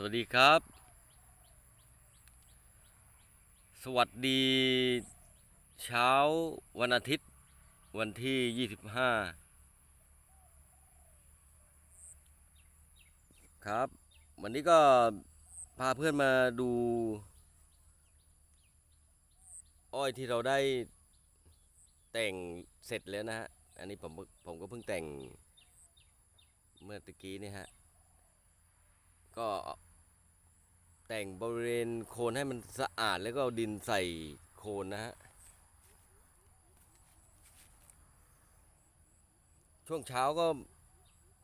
สวัสดีครับ สวัสดีเช้าวันอาทิตย์วันที่ 25 ครับ วันนี้ก็พาเพื่อนมาดู อ้อยที่เราได้แต่งเสร็จแล้วนะฮะ อันนี้ผมผมก็เพิ่งแต่งเมื่อตะกี้นี่ฮะ ก็ แต่งบริเวณโคนให้มันสะอาดแล้วก็เอาดินใส่โคนนะฮะ ช่วงเช้าก็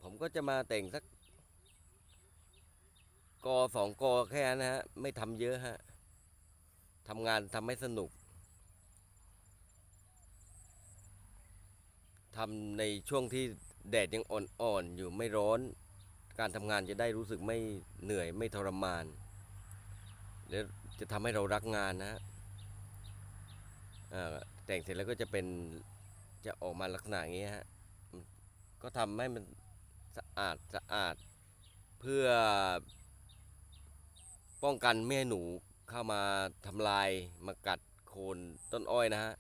ผมก็จะมาแต่งสักกอสองกอแค่นะฮะ ไม่ทำเยอะฮะทำงานทำให้สนุกทำในช่วงที่แดดยังอ่อนๆอยู่ไม่ร้อน การทำงานจะได้รู้สึกไม่เหนื่อยไม่ทรมาน แล้วจะทำให้เรารักงานนะฮะแต่งเสร็จแล้วก็จะเป็นจะออกมาลักษณะอย่างนี้ฮะก็ทำให้มันสะอาดสะอาดเพื่อป้องกันไม่ให้หนูเข้ามาทำลายมากัดโคนต้นอ้อยนะฮะ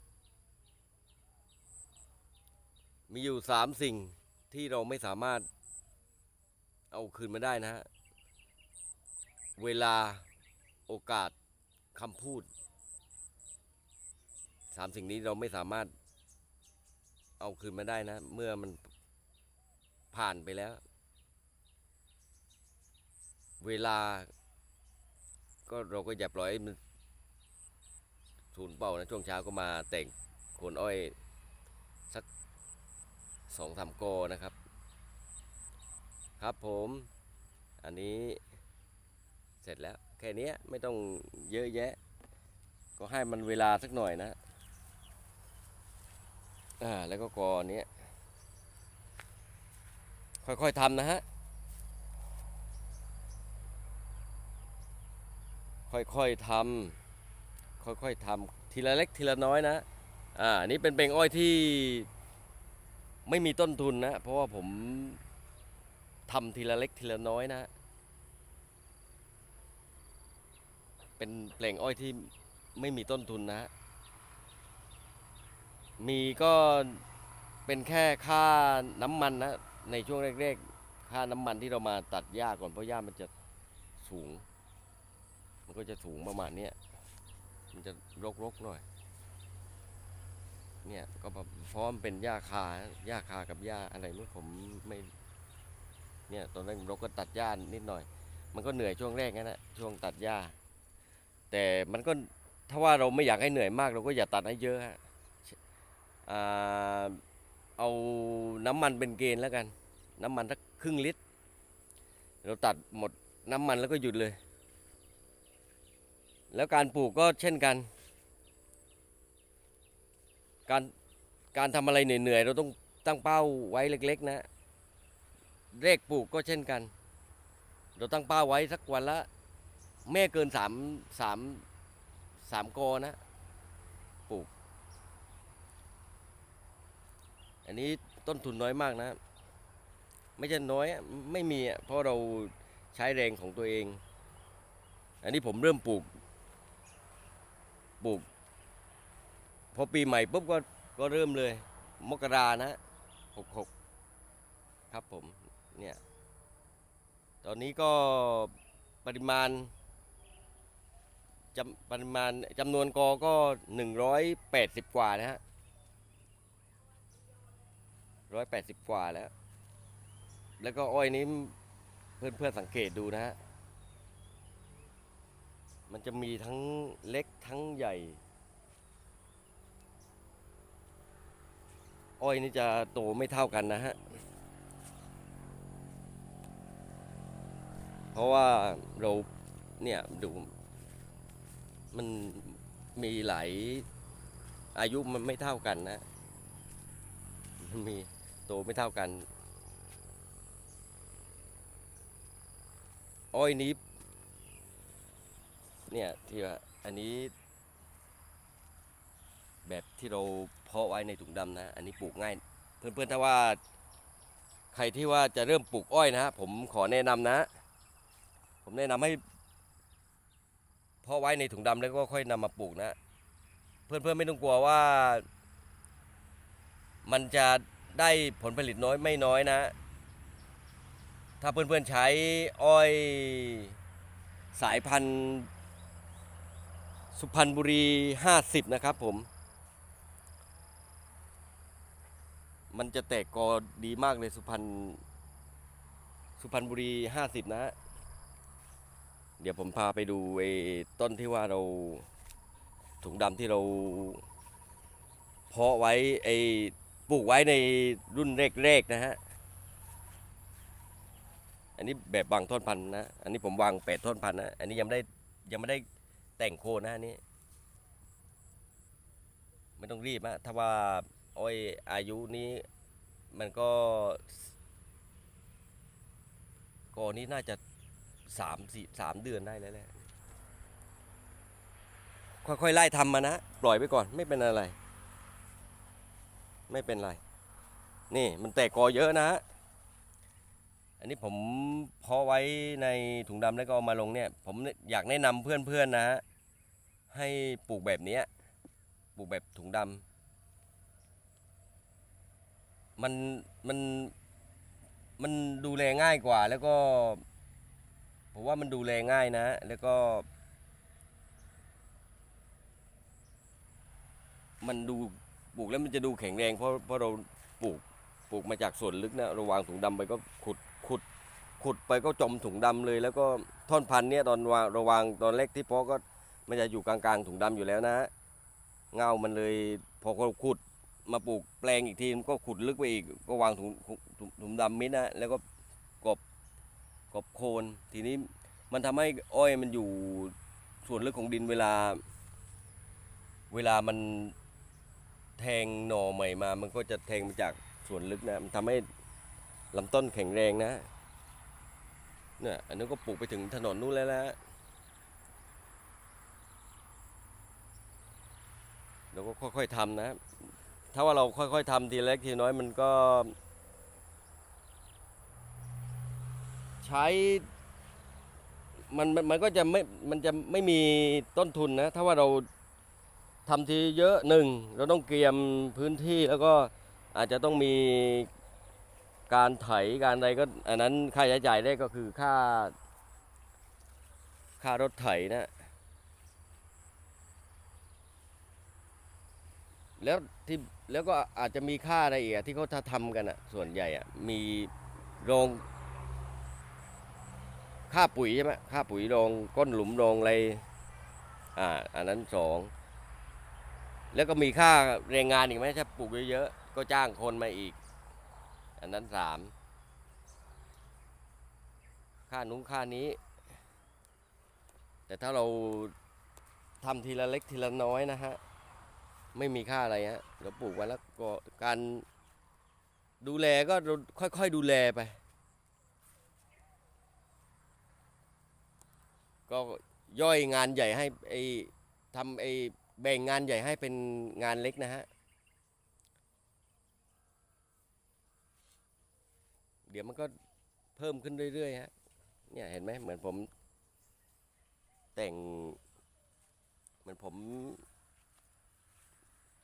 มีอยู่สามสิ่งที่เราไม่สามารถเอาคืนมาได้นะฮะ เวลา โอกาสคำพูดสามสิ่งนี้เราไม่สามารถเอาคืนมาได้นะ เมื่อมันผ่านไปแล้ว เวลา ก็เราก็อย่าปล่อยมันสูญเปล่านะช่วงเช้าก็มาแต่งโคนอ้อยสักสองสามกอนะครับ ครับผม อันนี้เสร็จแล้ว แค่นี้ไม่ต้องเยอะแยะ ก็ให้มันเวลาสักหน่อยนะอ่าแล้วก็กอนเนี้ยค่อยๆทำนะฮะ ค่อยๆทำค่อยๆทำทีละเล็กทีละน้อยนะอ่านนี้เป็นเบงอ้อยที่ไม่มีต้นทุนนะ เพราะว่าผมทำทีละเล็กทีละน้อยนะ เป็นแปลงอ้อยที่ไม่มีต้นทุนนะ มีก็เป็นแค่ค่าน้ำมันนะ ในช่วงแรกๆ ค่าน้ำมันที่เรามาตัดหญ้าก่อนเพราะหญ้ามันจะสูง มันก็จะสูงประมาณเนี้ยมันจะรกๆหน่อย เนี่ยก็แบบเพราะมันเป็นหญ้าคาหญ้าคากับหญ้าอะไรนู้นผมไม่เนี่ยตอนนั้นเราก็ตัดหญ้านิดหน่อย มันก็เหนื่อยช่วงแรกนั่นแหละช่วงตัดหญ้า แต่มันก็ถ้าว่าเราไม่อยากให้เหนื่อยมาก เราก็อย่าตัดให้เยอะฮะเอาน้ำมันเป็นเกณฑ์แล้วกัน น้ำมันสักครึ่งลิตร เราตัดหมดน้ำมันแล้วก็หยุดเลย แล้วการปลูกก็เช่นกัน การการทำอะไรเหนื่อยๆ เราต้องตั้งเป้าไว้เล็ก ๆ นะเลขปลูกก็เช่นกัน เราตั้งเป้าไว้สักวันละ ไม่เกินสามสามสามกอนะปลูก อันนี้ต้นทุนน้อยมากนะ ไม่ใช่น้อยไม่มีเพราะเราใช้แรงของตัวเอง อันนี้ผมเริ่มปลูกปลูก พอปีใหม่ปุ๊บก็ก็เริ่มเลย มกรานะหกหกครับผมเนี่ยตอนนี้ก็ปริมาณ จำปริมาณจำนวนกอก็หนึ่งร้อยแปดสิบกว่านะฮะร้อยแปดสิบกว่าแล้ว แล้วก็อ้อยนี้เพื่อนเพื่อนๆสังเกตดูนะฮะ มันจะมีทั้งเล็กทั้งใหญ่ อ้อยนี่จะโตไม่เท่ากันนะฮะ เพราะว่าเราเนี่ยดู มันมีหลายอายุมันไม่เท่ากันนะมันมีโตไม่เท่ากัน อ้อยนี้ เนี่ยที่ว่าอันนี้ แบบที่เราเพาะไว้ในถุงดำนะ อันนี้ปลูกง่าย เพื่อนๆถ้าว่าใครที่ว่าจะเริ่มปลูกอ้อยนะฮะผมขอแนะนำนะ ผมแนะนำให้ เพาะไว้ในถุงดำแล้วก็ค่อยนำมาปลูกนะ เพื่อนๆไม่ต้องกลัวว่า มันจะได้ผลผลิตน้อยไม่น้อยนะ ถ้าเพื่อนๆใช้อ้อยสายพันธุ์สุพรรณบุรี 50 นะครับผม มันจะแตกกอดีมากเลยสุพรรณสุพรรณบุรี 50 นะ เดี๋ยวผมพาไปดูไอ้ต้นที่ว่าเราถุงดำที่เราเพาะไว้ไอ้ปลูกไว้ในรุ่นแรกๆนะฮะ อันนี้แบบวางท่อนพันธุ์นะ อันนี้ผมวางแปดท่อนพันธุ์นะ อันนี้ยังไม่ได้ยังไม่ได้แต่งโคนนะอันนี้ไม่ต้องรีบนะถ้าว่าอ้อยอายุนี้มันก็กอนี้น่าจะ สามสี่สามเดือนได้แล้วแหละค่อยๆไล่ทำมานะปล่อยไปก่อนไม่เป็นอะไร ไม่เป็นไร นี่มันแตกกอเยอะนะ อันนี้ผมเพาะไว้ในถุงดำแล้วก็เอามาลงเนี่ย ผมอยากแนะนำเพื่อนๆนะฮะให้ปลูกแบบนี้ปลูกแบบถุงดำมันมันมันดูแลง่ายกว่าแล้วก็ ผมว่ามันดูแลง่ายนะ แล้วก็ มันดูปลูกแล้วมันจะดูแข็งแรงเพราะเพราะเราปลูกปลูกมาจากส่วนลึกนะเราวางถุงดำไปก็ขุดขุดขุดไปก็จมถุงดำเลย แล้วก็ท่อนพันธุ์เนี่ยตอนวางระวางตอนแรกที่เพาะก็มันจะอยู่กลางๆถุงดำอยู่แล้วนะเงามันเลยพอเขาขุดมาปลูกแปลงอีกทีมันก็ขุดลึกไปอีกก็วางถุงถุงดำมิดนะแล้วก็ กบโคนทีนี้มันทำให้อ้อยมันอยู่ส่วนลึกของดินเวลา เวลามันแทงหน่อใหม่มา มันก็จะแทงมาจากส่วนลึกนะมันทำให้ลำต้นแข็งแรงนะเนี่ยอันนี้นก็ปลูกไปถึงถนนนู้นแล้วนะเราก็ค่อยๆทำนะ ถ้าว่าเราค่อยๆทำทีเล็กทีน้อยมันก็ ใช้มันมันมันก็จะไม่มันจะไม่มีต้นทุนนะ ถ้าว่าเราทำทีเยอะหนึ่งเราต้องเกรียมพื้นที่แล้วก็อาจจะต้องมีการไถการอะไรก็อันนั้นค่าใช้จ่ายได้ก็คือค่า ค่ารถไถนะ แล้วที่แล้วก็อาจจะมีค่าอะไรอีกที่เขาทำกันอะ ส่วนใหญ่อะมีโรง ค่าปุ๋ยใช่ไหมค่าปุ๋ยโรงก้นหลุมโรงอะไรอ่าอันนั้นสองแล้วก็มีค่าแรงงานอีกไหมถ้าปลูกเยอะๆก็จ้างคนมาอีก อันนั้นสามค่านุ้งค่านี้ แต่ถ้าเราทำทีละเล็กทีละน้อยนะฮะไม่มีค่าอะไรฮะเราปลูกไว้แล้วก็การดูแลก็ค่อยๆดูแลไป ก็ย่อยงานใหญ่ให้ไอ้ทำไอ้แบ่งงานใหญ่ให้เป็นงานเล็กนะฮะ เดี๋ยวมันก็เพิ่มขึ้นเรื่อยๆฮะ เนี่ยเห็นไหมเหมือนผม แต่ง เหมือนผม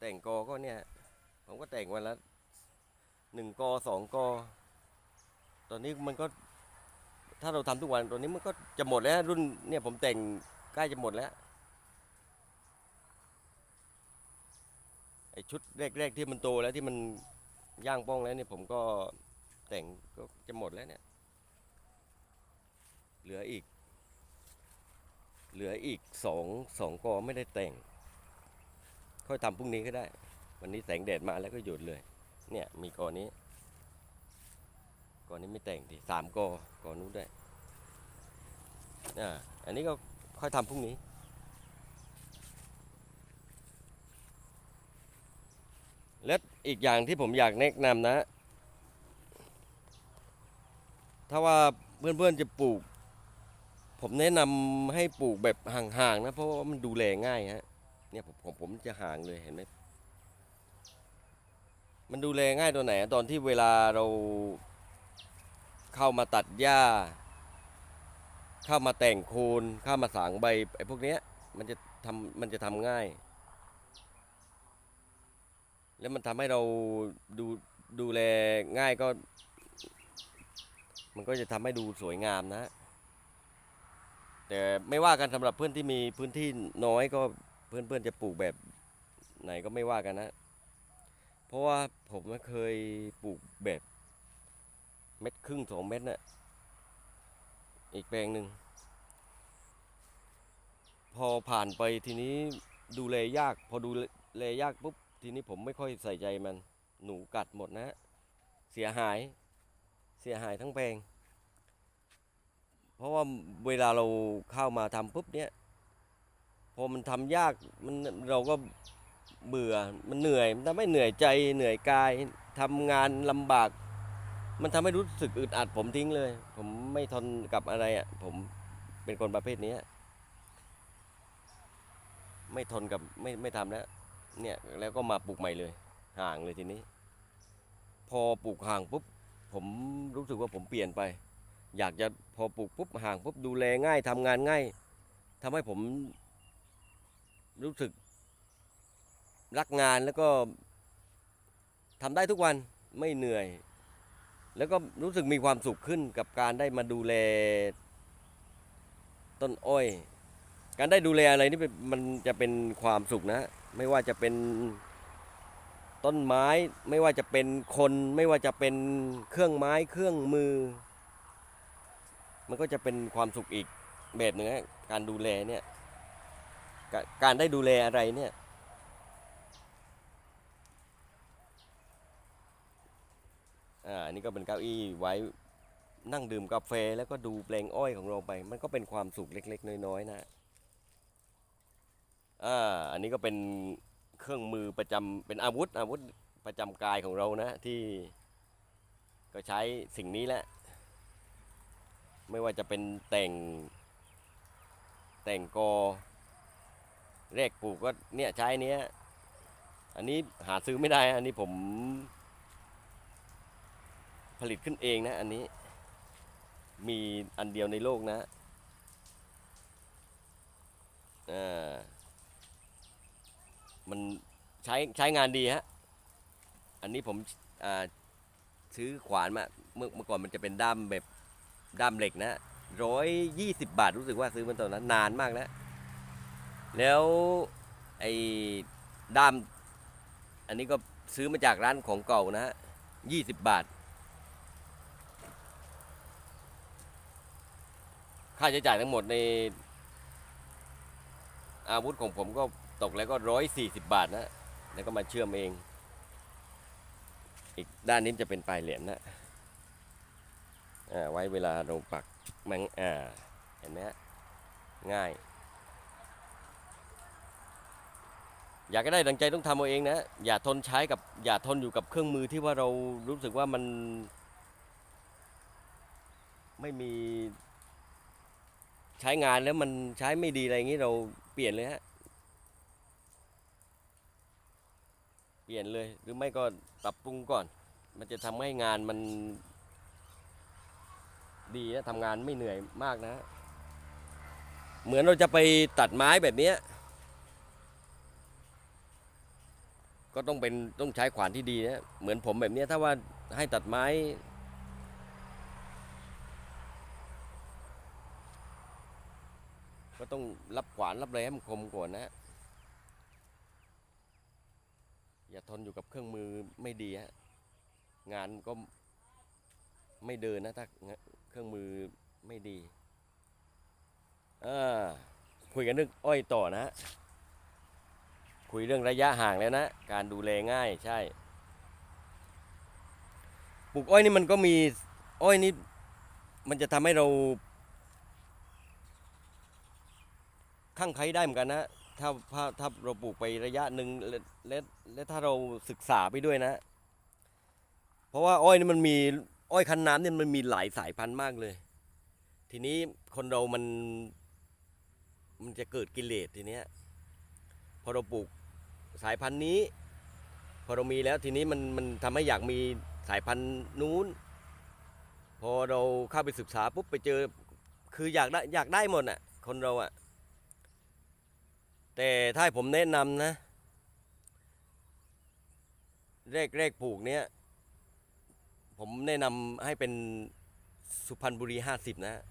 แต่งกอก็เนี่ย ผมก็แต่งวันละหนึ่งกอสองกอ ตอนนี้มันก็ ถ้าเราทำทุกวันตอนนี้มันก็จะหมดแล้ว รุ่นเนี่ยผมแต่งใกล้จะหมดแล้วไอชุดแรกๆที่มันโตแล้วที่มันย่างป้องแล้วเนี่ยผมก็แต่งก็จะหมดแล้วเนี่ยเหลืออีก เหลืออีกสองสองกอไม่ได้แต่ง ค่อยทำพรุ่งนี้ก็ได้ วันนี้แสงแดดมาแล้วก็หยุดเลย เนี่ยมีกอนี้ ก่อนนี้ไม่แต่งทีสามกอกอนู้นได้วยอ่าอันนี้ก็ค่อยทำพรุ่งนี้ และอีกอย่างที่ผมอยากแนะนำนะ ถ้าว่าเพื่อนๆจะปลูก ผมแนะนำให้ปลูกแบบห่างๆนะ เพราะว่ามันดูแลง่ายฮะเนี่ยผมผมผมจะห่างเลยเห็นไหมมันดูแลง่ายตัวไหน ตอนที่เวลาเรา เข้ามาตัดหญ้า เข้ามาแต่งโคนเข้ามาสางใบไอ้พวกเนี้ยมันจะทำมันจะทำง่าย แล้วมันทำให้เราดูดูแลง่ายก็ มันก็จะทำให้ดูสวยงามนะ แต่ไม่ว่ากันสำหรับเพื่อนที่มีพื้นที่น้อยก็เพื่อนๆจะปลูกแบบไหนก็ไม่ว่ากันนะ เพราะว่าผมไม่เคยปลูกแบบ เม็ดครึ่งสองเม็ดนะ่ะอีกแปลงหนึ่ง พอผ่านไปทีนี้ดูแลยาก พอดูแลยากปุ๊บ ทีนี้ผมไม่ค่อยใส่ใจมัน หนูกัดหมดนะ เสียหาย เสียหายทั้งแปลง เพราะว่าเวลาเราเข้ามาทำปุ๊บเนี้ยพอมันทำยากมันเราก็เบื่อมันเหนื่อย มันทำให้เหนื่อยใจเหนื่อยกายทำงานลำบาก มันทำให้รู้สึกอึดอัดผมทิ้งเลย ผมไม่ทนกับอะไรอะ ผมเป็นคนประเภทนี้ไม่ทนกับไม่ไม่ทำแล้ว เนี่ยแล้วก็มาปลูกใหม่เลย ห่างเลยทีนี้ พอปลูกห่างปุ๊บผมรู้สึกว่าผมเปลี่ยนไป อยากจะพอปลูกปุ๊บห่างปุ๊บดูแลง่ายทำงานง่ายทำให้ผมรู้สึกรักงานแล้วก็ทำได้ทุกวันไม่เหนื่อย แล้วก็รู้สึกมีความสุขขึ้นกับการได้มาดูแลต้นอ้อย การได้ดูแลอะไรนี่มันจะเป็นความสุขนะ ไม่ว่าจะเป็นต้นไม้ ไม่ว่าจะเป็นคน ไม่ว่าจะเป็นเครื่องไม้เครื่องมือ มันก็จะเป็นความสุขอีกแบบหนึ่งนะการดูแลเนี่ย การได้ดูแลอะไรเนี่ย อ่าอันนี้ก็เป็นเก้าอี้ไว้นั่งดื่มกาแฟแล้วก็ดูแปลงอ้อยของเราไป มันก็เป็นความสุขเล็ก ๆ น้อยๆนะอ่าอันนี้ก็เป็นเครื่องมือประจำเป็นอาวุธอาวุธประจำกายของเรานะที่ก็ใช้สิ่งนี้แหละ ไม่ว่าจะเป็นแต่ง แต่งกอแรกปลูกก็เนี่ยใช้เนี้ย อันนี้หาซื้อไม่ได้ อันนี้ผม ผลิตขึ้นเองนะอันนี้ มีอันเดียวในโลกนะอ่ามันใช้ใช้งานดีฮะ อันนี้ผมซื้อขวานมาเมื่อเมื่อก่อนมันจะเป็นด้ามแบบด้ามเหล็กนะร้อยยี่สิบบาทรู้สึกว่าซื้อมันตอนนั้นนานมากแล้ว แล้วไอ้ด้าม อันนี้ก็ซื้อมาจากร้านของเก่านะฮะยี่สิบบาท ค่าใช้จ่ายทั้งหมดใน อาวุธของผมก็ตกแล้วก็ร้อยสี่สิบบาทนะ แล้วก็มาเชื่อมเอง อีกด้านนี้จะเป็นปลายเหรียญนะอ่าไว้เวลาเราปักมันอ่าเห็นไหมฮะง่าย อยากได้ดังใจต้องทำเอาเองนะ อย่าทนใช้กับ อย่าทนอยู่กับเครื่องมือที่ว่าเรารู้สึกว่ามัน ไม่มี ใช้งานแล้วมันใช้ไม่ดีอะไรอย่างนี้เราเปลี่ยนเลยฮะ เปลี่ยนเลยหรือไม่ก็ปรับปรุงก่อน มันจะทำให้งานมัน ดีนะทำงานไม่เหนื่อยมากนะ เหมือนเราจะไปตัดไม้แบบนี้ก็ต้องเป็นต้องใช้ขวานที่ดีนะเหมือนผมแบบนี้ถ้าว่าให้ตัดไม้ ก็ต้องรับขวานรับอะไรให้มันคมก่อนนะ อย่าทนอยู่กับเครื่องมือไม่ดีฮะงานก็ไม่เดินนะถ้าเครื่องมือไม่ดีอ่าคุยกันเรื่องอ้อยต่อนะฮะคุยเรื่องระยะห่างแล้วนะ การดูแลง่ายใช่ปลูกอ้อยนี่มันก็มีอ้อยนี่มันจะทำให้เรา ข้างไคล้ได้เหมือนกันนะถ้าถ้าถ้าเราปลูกไประยะหนึ่งและและและถ้าเราศึกษาไปด้วยนะ เพราะว่าอ้อยนี่มันมีอ้อยคันน้ำเนี่ยมันมีหลายสายพันธุ์มากเลย ทีนี้คนเรามัน มันจะเกิดกิเลสทีเนี้ยพอเราปลูกสายพันธุ์นี้ พอเรามีแล้วทีนี้มันมันทำให้อยากมีสายพันธุ์นู้น พอเราเข้าไปศึกษาปุ๊บไปเจอคคืออยากได้อยากได้หมดอะ คนเราอะ แต่ถ้าผมแนะนำนะเลขเลขปลูกเนี้ยผมแนะนำให้เป็นสุพรรณบุรีห้าสิบนะ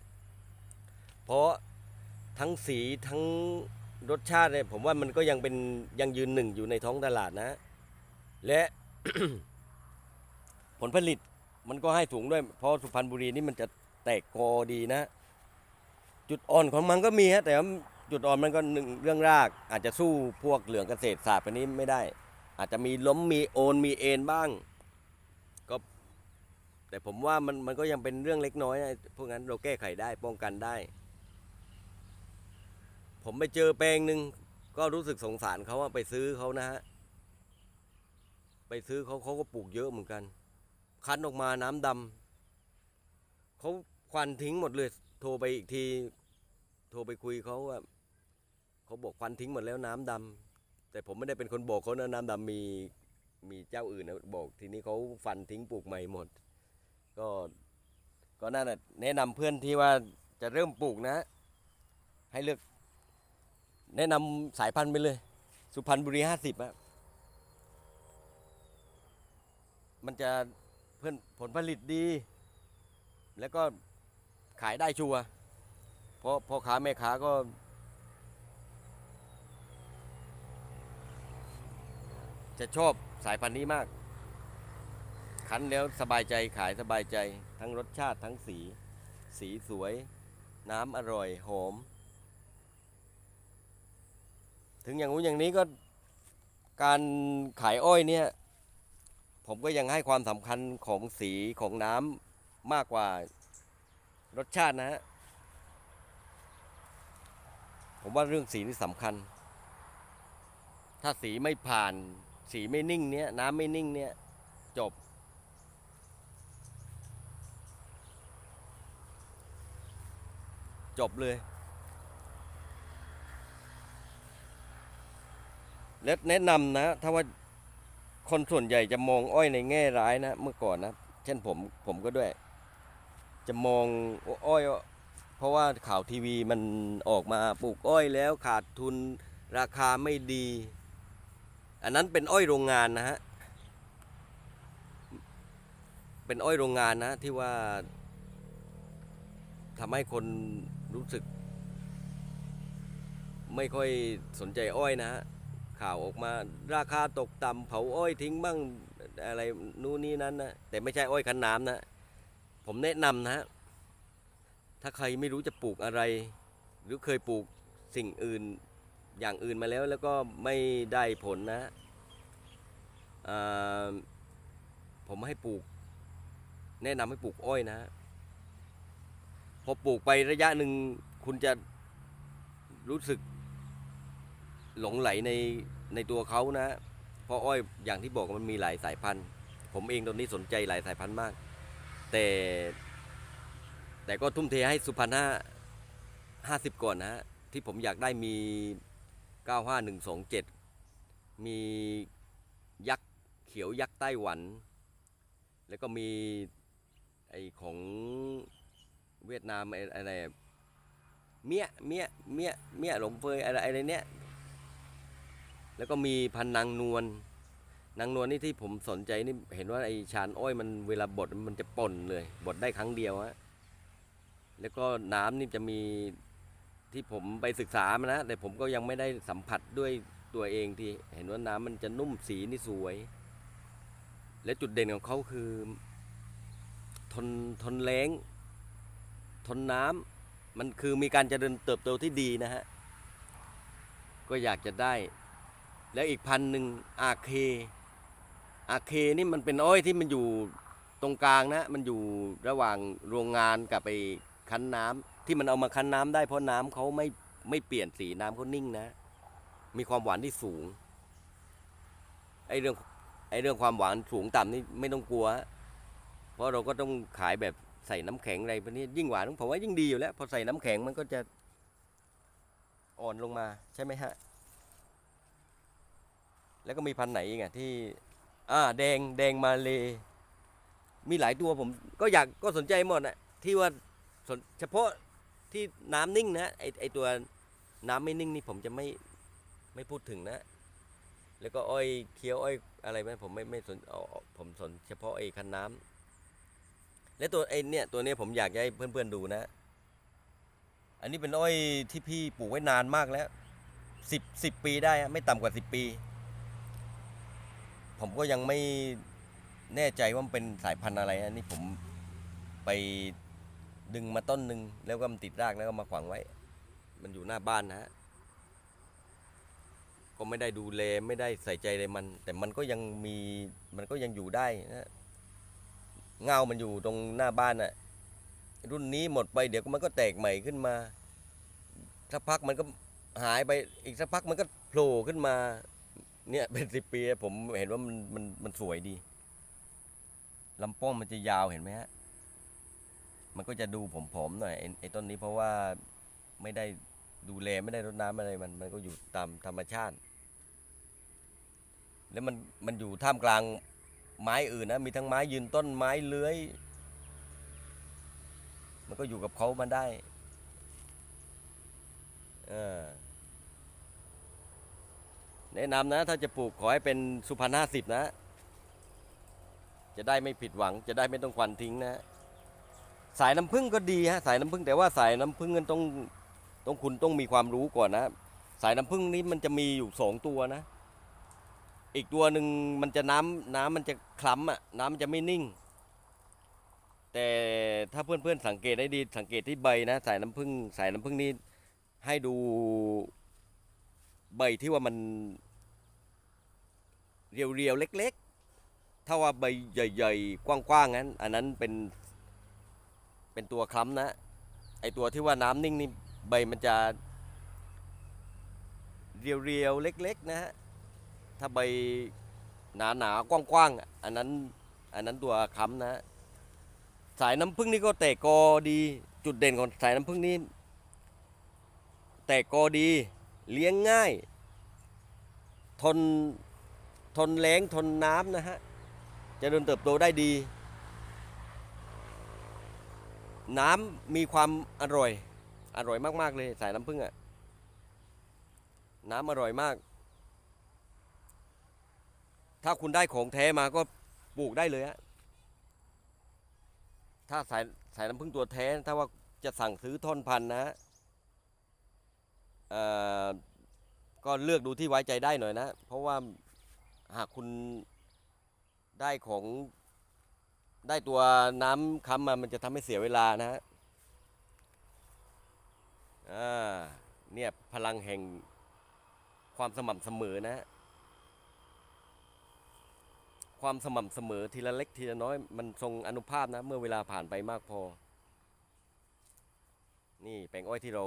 เพราะทั้งสีทั้งรสชาติเนี่ยผมว่ามันก็ยังเป็นยังยืนหนึ่งอยู่ในท้องตลาดนะ และผลผลิตมันก็ให้สูงด้วย เพราะสุพรรณบุรีนี่มันจะแตกกอดีนะ จุดอ่อนของมันก็มีฮะแต่ จุดอ่อนมันก็หนึ่งเรื่องราก อาจจะสู้พวกเหลืองเกษตรศาสตร์อันนี้ไม่ได้ อาจจะมีล้มมีโอนมีเอ็นบ้าง ก็ แต่ผมว่ามันมันก็ยังเป็นเรื่องเล็กน้อยนะพวกนั้นเราแก้ไขได้ป้องกันได้ ผมไปเจอแปลงหนึ่งก็รู้สึกสงสารเขาว่าไปซื้อเขานะฮะไปซื้อเขาเขาก็ปลูกเยอะเหมือนกันคั้นออกมาน้ำดำเขาควันทิ้งหมดเลย โทรไปอีกที โทรไปคุยเขาว่า เขาบอกควันทิ้งหมดแล้วน้ำดำแต่ผมไม่ได้เป็นคนบอกเขานะน้ำดำมีมีเจ้าอื่นนะบอกทีนี้เขาฟันทิ้งปลูกใหม่หมด ก็ก็นั่นแหะแนะนำเพื่อนที่ว่าจะเริ่มปลูกนะ ให้เลือก แนะนำสายพันธุ์ไปเลย สุพรรณบุรีห้าสิบอะมันจะเพื่อนผลผลิตดี แล้วก็ขายได้ชัวร์เพราะพ่อค้าแม่ค้าก็ จะชอบสายพันธุ์นี้มาก คันแล้วสบายใจขายสบายใจ ทั้งรสชาติทั้งสี สีสวย น้ำอร่อยหอม ถึงอย่างนู้นอย่างนี้ก็การขายอ้อยเนี่ย ผมก็ยังให้ความสำคัญของสีของน้ำมากกว่ารสชาตินะฮะผมว่าเรื่องสีนี่สำคัญ ถ้าสีไม่ผ่าน สีไม่นิ่งเนี่ยน้ำไม่นิ่งเนี่ยจบ จบเลย และแนะนำนะ ถ้าว่าคนส่วนใหญ่จะมองอ้อยในแง่ร้ายนะ เมื่อก่อนนะ เช่นผมผมก็ด้วย จะมองอ้อย เพราะว่าข่าวทีวีมันออกมาปลูกอ้อยแล้วขาดทุนราคาไม่ดี อันนั้นเป็นอ้อยโรงงานนะฮะ เป็นอ้อยโรงงานนะที่ว่าทำให้คนรู้สึก ไม่ค่อยสนใจอ้อยนะฮะ ข่าวออกมาราคาตกต่ำเผาอ้อยทิ้งบ้างอะไรนู่นนี่นั้นนะแต่ไม่ใช่อ้อยคันน้ำนะ ผมแนะนำนะถ้าใครไม่รู้จะปลูกอะไร หรือเคยปลูกสิ่งอื่น อย่างอื่นมาแล้วแล้วก็ไม่ได้ผลนะผมให้ปลูก แนะนำให้ปลูกอ้อยนะ พอปลูกไประยะหนึ่งคุณจะรู้สึกหลงไหลในในตัวเขานะ เพราะอ้อยอย่างที่บอกมันมีหลายสายพันธุ์ ผมเองตอนนี้สนใจหลายสายพันธุ์มาก แต่ แต่ก็ทุ่มเทให้สุพรรณห้าห้าสิบก่อนนะฮะที่ผมอยากได้มี เก้าห้าหนึ่งสองเจ็ดมียักษ์เขียวยักษ์ไต้หวัน แล้วก็มีไอของเวียดนามไออะไรเมียเมียเมียเมียหลงเฟยอะไรอะไรเนี้ยแล้วก็มีพันนางนวลนางนวลนี่ที่ผมสนใจนี่เห็นว่าไอชานอ้อยมันเวลาบดมันจะป่นเลยบดได้ครั้งเดียวฮะแล้วก็น้ำนี่จะมี ที่ผมไปศึกษามานะ แต่ผมก็ยังไม่ได้สัมผัสด้วยตัวเองที่เห็นว่าน้ำมันจะนุ่มสีนี่สวย และจุดเด่นของเขาคือ ทนทนแรงทนน้ำมันคือมีการเจริญเติบโตที่ดีนะฮะ ก็อยากจะได้ แล้วอีกพันหนึ่งอาเค อาเคนี่มันเป็นอ้อยที่มันอยู่ตรงกลางนะ มันอยู่ระหว่างโรงงานกับไป คั้นน้ำที่มันเอามาคั้นน้ำได้เพราะน้ำเขาไม่ไม่เปลี่ยนสีน้ำเขานิ่งนะ มีความหวานที่สูงไอเรื่องไอเรื่องความหวานสูงต่ำนี่ไม่ต้องกลัว เพราะเราก็ต้องขายแบบใส่น้ำแข็งอะไรพวกนี้ยิ่งหวานผมว่ายิ่งดีอยู่แล้ว พอใส่น้ำแข็งมันก็จะอ่อนลงมาใช่ไหมฮะ แล้วก็มีพันธุ์ไหนอีกอะที่ อ่า แดงแดงมาเลยมีหลายตัวผม ก็อยากก็สนใจหมดอะที่ว่า สนเฉพาะที่น้ำนิ่งนะไอไอตัวน้ำไม่นิ่งนี่ผมจะไม่ไม่พูดถึงนะ แล้วก็อ้อยเคี้ยวอ้อยอะไรไหมผมไม่ไม่สนออผมสนเฉพาะไอคันน้ำและตัวไอเนี่ยตัวเนี้ยผมอยากให้เพื่อนๆดูนะ อันนี้เป็นอ้อยที่พี่ปลูกไว้นานมากแล้วสิบสิบปีได้ไม่ต่ำกว่าสิบปี ผมก็ยังไม่แน่ใจว่ามันเป็นสายพันธุ์อะไรนะนี่ผมไป ดึงมาต้นหนึ่งแล้วก็มันติดรากแล้วก็มาขวางไว้ มันอยู่หน้าบ้านนะฮะก็ไม่ได้ดูแลไม่ได้ใส่ใจเลยมัน แต่มันก็ยังมีมันก็ยังอยู่ได้นะเงามันอยู่ตรงหน้าบ้านน่ะรุ่นนี้หมดไปเดี๋ยวมันก็แตกใหม่ขึ้นมาสักพักมันก็หายไปอีกสักพักมันก็โผล่ขึ้นมา เนี่ยเป็นสิบปีผมเห็นว่ามันมันมันสวยดีลำป้องมันจะยาวเห็นไหมฮะ มันก็จะดูผอมๆหน่อยไอ้ไอ้ต้นนี้เพราะว่าไม่ได้ดูแลไม่ได้รดน้ำอะไรมันมันก็อยู่ตามธรรมชาติ แล้วมันมันอยู่ท่ามกลางไม้อื่นนะมีทั้งไม้ยืนต้นไม้เลื้อย มันก็อยู่กับเขามันได้เออแนะนำนะ ถ้าจะปลูกขอให้เป็นสุพรรณห้าสิบนะ จะได้ไม่ผิดหวังจะได้ไม่ต้องควันทิ้งนะ สายน้ำผึ้งก็ดีฮะสายน้ำผึ้งแต่ว่าสายน้ำผึ้งมันต้องต้องคุณต้องมีความรู้ก่อนนะ สายน้ำผึ้งนี้มันจะมีอยู่สองตัวนะ อีกตัวหนึ่งมันจะน้ำน้ำมันจะคล้ำอะน้ำมันจะไม่นิ่ง แต่ถ้าเพื่อนๆสังเกตได้ดีสังเกตที่ใบนะ สายน้ำผึ้งสายน้ำผึ้งนี้ให้ดูใบที่ว่ามันเรียวๆเล็ก ๆ ถ้าว่าใบใหญ่ๆกว้างๆงั้น อันนั้นเป็น เป็นตัวคล้ำนะ ไอตัวที่ว่าน้ำนิ่งนี่ใบมันจะเรียวๆ เล็กๆ นะฮะ ถ้าใบหนาหนาๆ กว้างๆ อันนั้น อันนั้นตัวค้ำนะ สายน้ำผึ้งนี่ก็แตกกอดี จุดเด่นของสายน้ำผึ้งนี่แตกกอดี เลี้ยงง่าย ทน ทนแรงทนน้ำนะฮะจเจริญเติบโตได้ดี น้ำมีความอร่อย อร่อยมาก ๆ เลย สายน้ำผึ้งอะน้ำอร่อยมาก ถ้าคุณได้ของแท้มาก็ปลูกได้เลยฮะถ้าสายสายน้ำผึ้งตัวแท้ ถ้าว่าจะสั่งซื้อท่อนพันนะฮะเอ่อก็เลือกดูที่ไว้ใจได้หน่อยนะ เพราะว่าหากคุณได้ของ ได้ตัวน้ำค้ำมามันจะทำให้เสียเวลานะฮะอ่าเนี่ยพลังแห่งความสม่ำเสมอนะฮะความสม่ำเสมอทีละเล็กทีละน้อยมันทรงอนุภาพนะ เมื่อเวลาผ่านไปมากพอ นี่แปลงอ้อยที่เรา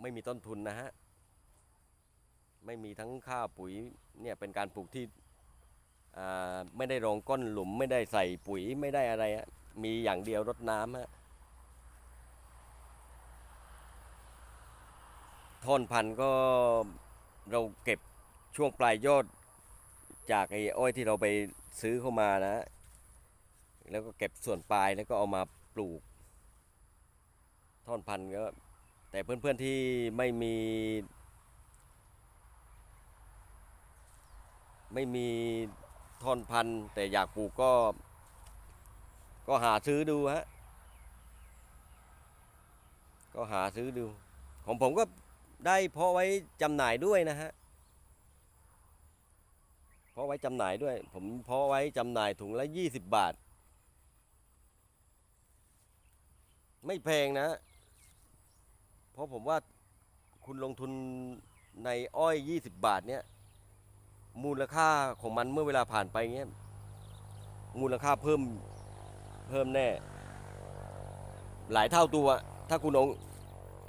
ไม่มีต้นทุนนะฮะ ไม่มีทั้งค่าปุ๋ยเนี่ยเป็นการปลูกที่ ไม่ได้รองก้นหลุมไม่ได้ใส่ปุ๋ยไม่ได้อะไระมีอย่างเดียวรดน้ำฮะท่อนพันธุ์ก็เราเก็บช่วงปลายยอดจากไอ้อ้อยที่เราไปซื้อเข้ามานะ แล้วก็เก็บส่วนปลายแล้วก็เอามาปลูก ท่อนพันธุ์ก็ แต่เพื่อนๆที่ไม่มี ไม่มี ท่อนพันธุ์ แต่อยากปลูกก็ ก็หาซื้อดูฮะ ก็หาซื้อดู ของผมก็ได้เพาะไว้จำหน่ายด้วยนะฮะเพาะไว้จำหน่ายด้วย ผมเพาะไว้จำหน่ายถุงละยี่สิบบาท ไม่แพงนะ เพราะผมว่าคุณลงทุนในอ้อยยี่สิบบาทเนี่ย มูลค่าของมันเมื่อเวลาผ่านไปเงี้ยมูลค่าเพิ่มเพิ่มแน่ หลายเท่าตัว ถ้าคุณเอา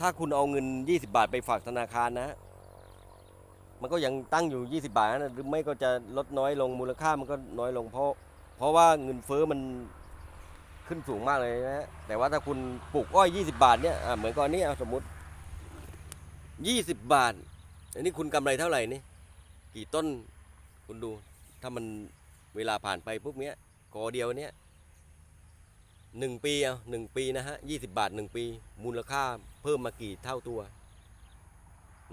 ถ้าคุณเอาเงิน 20 บาทไปฝากธนาคารนะ มันก็ยังตั้งอยู่ 20 บาทนะหรือไม่ก็จะลดน้อยลงมูลค่ามันก็น้อยลงเพราะ เพราะว่าเงินเฟ้อมันขึ้นสูงมากเลยนะแต่ว่าถ้าคุณปลูกอ้อย 20 บาทเนี่ยเหมือนก่อนนี้เอาสมมติ 20 บาท อันนี้คุณกำไรเท่าไหร่นี่กี่ต้น คุณดูถ้ามันเวลาผ่านไปปุ๊บเนี้ยกอเดียวเนี้ยหนึ่งปีเอาหนึ่งปีนะฮะยี่สิบาทหนึ่งปี มูลค่าเพิ่มมากี่เท่าตัว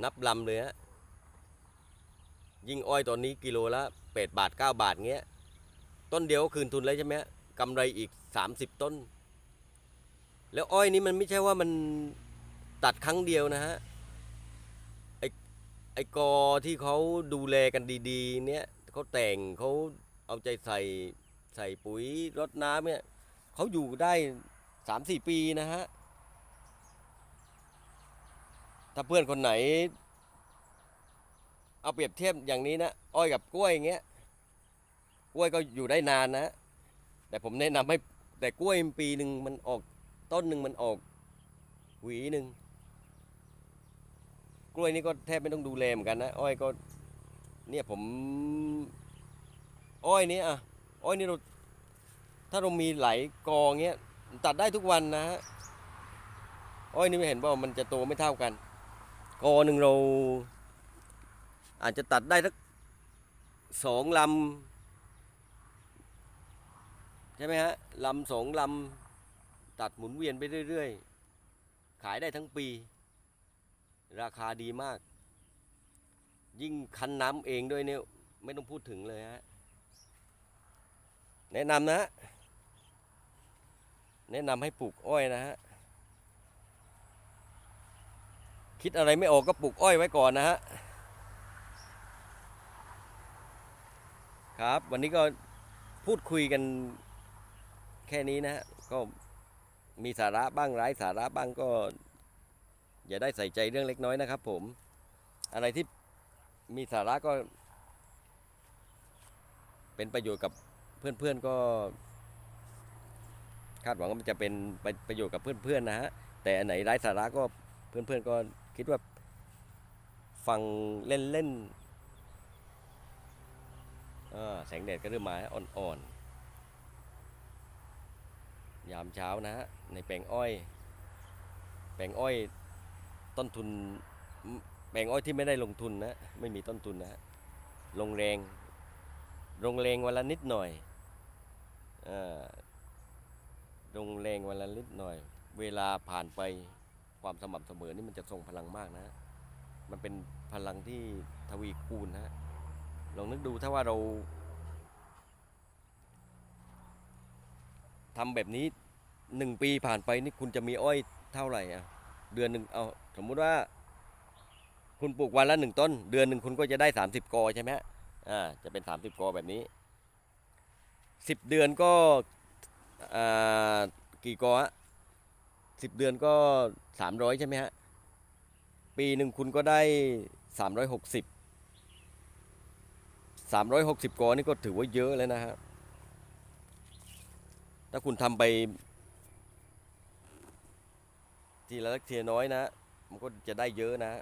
นับลำเลยฮะยิ่งอ้อยตอนนี้กิโลละแปดบาทเก้าบาทเงี้ย ต้นเดียวก็คืนทุนแล้วใช่ไหมฮะกำไรอีกสามสิบต้น แล้วอ้อยนี้มันไม่ใช่ว่ามันตัดครั้งเดียวนะฮะ ไอกอที่เขาดูแลกันดีๆ เนี่ยเขาแต่งเขาเอาใจใส่ใส่ปุ๋ยรดน้ำเนี่ยเขาอยู่ได้สามสี่ปีนะฮะ ถ้าเพื่อนคนไหน เอาเปรียบเทียบอย่างนี้นะ อ้อยกับกล้วยอย่างเงี้ย กล้วยก็อยู่ได้นานนะ แต่ผมแนะนำให้แต่กล้วยปีหนึ่งมันออกต้นหนึ่งมันออก หวีหนึ่ง กล้วยนี่ก็แทบไม่ต้องดูแลเหมือนกันนะ อ้อยก็เนี่ยผม อ้อยนี้อะ อ้อยนี่เราถ้าเรามีไหลกอเงี้ยตัดได้ทุกวันนะฮะอ้อยนี่ไม่เห็นว่ามันจะโตไม่เท่ากัน กอหนึ่งเรา อาจจะตัดได้สักสองลำใช่ไหมฮะลำสองลำตัดหมุนเวียนไปเรื่อย ๆ ขายได้ทั้งปี ราคาดีมาก ยิ่งคันน้ำเองด้วยเนี่ยไม่ต้องพูดถึงเลยฮะแนะนำนะฮะแนะนำให้ปลูกอ้อยนะฮะคิดอะไรไม่ออกก็ปลูกอ้อยไว้ก่อนนะฮะครับ วันนี้ก็พูดคุยกันแค่นี้นะฮะก็มีสาระบ้างไร้สาระบ้างก็ อย่าได้ใส่ใจเรื่องเล็กน้อยนะครับผม อะไรที่มีสาระก็ เป็นประโยชน์กับเพื่อนๆก็ คาดหวังว่ามันจะเป็นประโยชน์กับเพื่อนๆนะฮะแต่อันไหนไร้สาระก็เพื่อนๆก็คิดว่าฟังเล่นๆแสงแดดก็เริ่มมาอ่อนๆยามเช้านะฮะในแปลงอ้อย แปลงอ้อย ต้นทุนแปลงอ้อยที่ไม่ได้ลงทุนนะไม่มีต้นทุนนะลงแรงลงแรงวันละนิดหน่อยอลงแรงวันละนิดหน่อย เวลาผ่านไปความสม่ำเสมอนี่มันจะส่งพลังมากนะ มันเป็นพลังที่ทวีคูณนะลองนึกดูถ้าว่าเราทำแบบนี้หนึ่งปีผ่านไปนี่คุณจะมีอ้อยเท่าไหร่อะเดือนหนึ่งเอา สมมุติว่า คุณปลูกวันละหนึ่งต้น เดือนหนึ่งคุณก็จะได้สามสิบกอใช่ไหมฮะอ่าจะเป็นสามสิบกอแบบนี้สิบเดือนก็อ่ากี่กอฮะสิบเดือนก็สามร้อยใช่ไหมฮะ ปีหนึ่งคุณก็ได้สามร้อยหกสิบสามร้อยหกสิบกอนี่ก็ถือว่าเยอะแล้วนะฮะถ้าคุณทำไปทีละเล็กทีละน้อยนะ มันก็จะได้เยอะนะ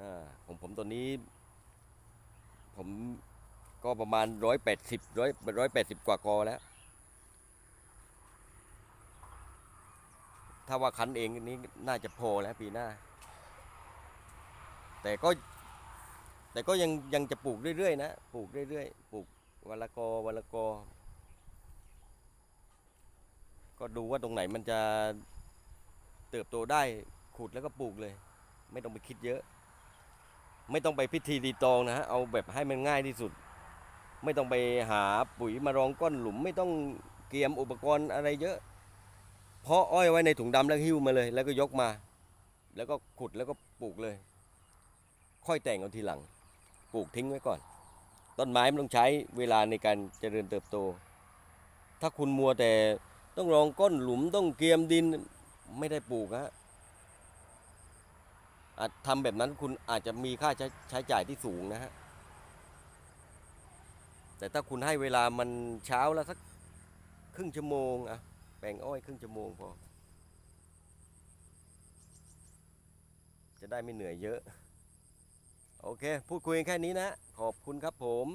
อ่าผมผมตัวนี้ ผมก็ประมาณร้อยแปดสิบร้อยร้อยแปดสิบกว่ากอแล้ว ถ้าว่าคันเองนี้น่าจะพอแล้วปีหน้า แต่ก็แต่ก็ยังยังจะปลูกเรื่อยๆนะปลูกเรื่อยๆปลูกวันละกอวันละกอก็ดูว่าตรงไหนมันจะ เติบโตได้ขุดแล้วก็ปลูกเลย ไม่ต้องไปคิดเยอะ ไม่ต้องไปพิธีรีตองนะฮะเอาแบบให้มันง่ายที่สุด ไม่ต้องไปหาปุ๋ยมารองก้อนหลุม ไม่ต้องเตรียมอุปกรณ์อะไรเยอะ เพาะอ้อยไว้ในถุงดำแล้วหิ้วมาเลย แล้วก็ยกมา แล้วก็ขุดแล้วก็ปลูกเลย ค่อยแต่งเอาทีหลัง ปลูกทิ้งไว้ก่อน ต้นไม้มันต้องใช้เวลาในการเจริญเติบโต ถ้าคุณมัวแต่ต้องรองก้นหลุมต้องเกียมดิน ไม่ได้ปลูกฮะอาจทำแบบนั้นคุณอาจจะมีค่าใช้ใช้จ่ายที่สูงนะฮะ แต่ถ้าคุณให้เวลามันเช้าแล้วสักครึ่งชั่วโมงอะแบ่งอ้อยครึ่งชั่วโมงพอ จะได้ไม่เหนื่อยเยอะ โอเค พูดคุยแค่นี้นะ ขอบคุณครับผม